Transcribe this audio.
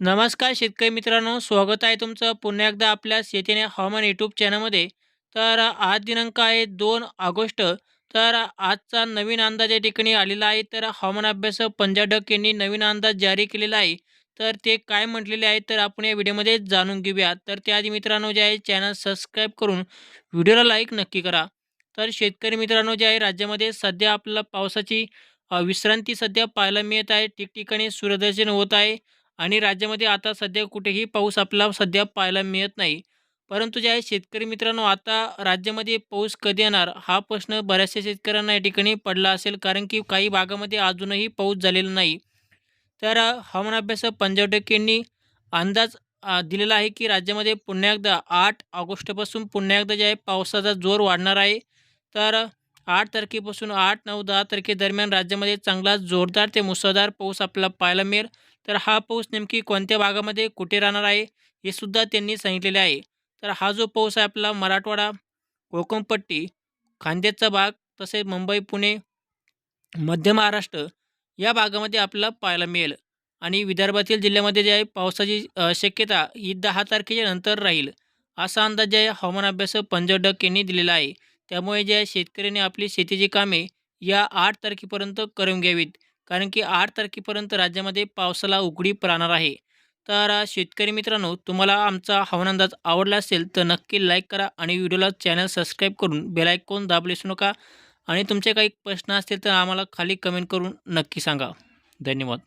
नमस्कार शेतकरी मित्रांनो स्वागत आहे तुमचं पुन्हा एकदा आपल्या शेतीने हवामान यूट्यूब चॅनलमध्ये. तर आज दिनांक आहे दोन ऑगस्ट. तर आजचा नवीन अंदाज या ठिकाणी आलेला आहे. तर हवामान अभ्यास पंजाब यांनी नवीन अंदाज जारी केलेला आहे. तर ते काय म्हटलेले आहे तर आपण या व्हिडिओमध्ये जाणून घेऊया. तर त्याआधी मित्रांनो जे आहे चॅनल सबस्क्राईब करून व्हिडिओला लाईक नक्की करा. तर शेतकरी मित्रांनो जे आहे राज्यामध्ये सध्या आपल्याला पावसाची विश्रांती सध्या पाहायला मिळत आहे. ठिकठिकाणी सूर्यदर्शन होत आहे. आणि राज्यामध्ये आता सध्या कुठेही पाऊस आपला सध्या पाहायला मिळत नाही. परंतु जे आहे शेतकरी मित्रांनो आता राज्यामध्ये पाऊस कधी येणार? हा प्रश्न बऱ्याचशा शेतकऱ्यांना या ठिकाणी पडला असेल कारण की काही भागामध्ये अजूनही पाऊस झालेला नाही. तर हवामान अभ्यास पंजाब टक्केंनी अंदाज दिलेला आहे की राज्यामध्ये पुन्हा एकदा आठ ऑगस्टपासून पुन्हा एकदा जे आहे पावसाचा जोर वाढणार आहे. तर आठ तारखेपासून आठ नऊ दहा तारखेदरम्यान राज्यामध्ये चांगला जोरदार ते मुसळधार पाऊस आपल्याला पाहायला मिळेल. तर हा पाऊस नेमकी कोणत्या भागामध्ये कुठे राहणार आहे हे सुद्धा त्यांनी सांगितलेले आहे. तर हा जो पाऊस आहे आपला मराठवाडा कोकणपट्टी खांद्याचा भाग तसेच मुंबई पुणे मध्य महाराष्ट्र या भागामध्ये आपल्याला पाहायला मिळेल. आणि विदर्भातील जिल्ह्यामध्ये जे आहे पावसाची शक्यता ही दहा तारखेच्या नंतर राहील. असा अंदाज जे आहे हवामान अभ्यास पंजाब डक यांनी दिलेला आहे. त्यामुळे ज्या शेतकऱ्यांनी आपली शेतीची कामे या आठ तारखेपर्यंत करून घ्यावीत. कारण की आठ तारखेपर्यंत राज्यामध्ये पावसाला उघडीप राहणार आहे. तर शेतकरी मित्रांनो तुम्हाला आमचा हवामान अंदाज आवडला असेल तर नक्की लाईक करा आणि व्हिडिओला चॅनल सबस्क्राईब करून बेलायकॉन दाबले विसरू नका. आणि तुमचे काही प्रश्न असतील तर आम्हाला खाली कमेंट करून नक्की सांगा. धन्यवाद.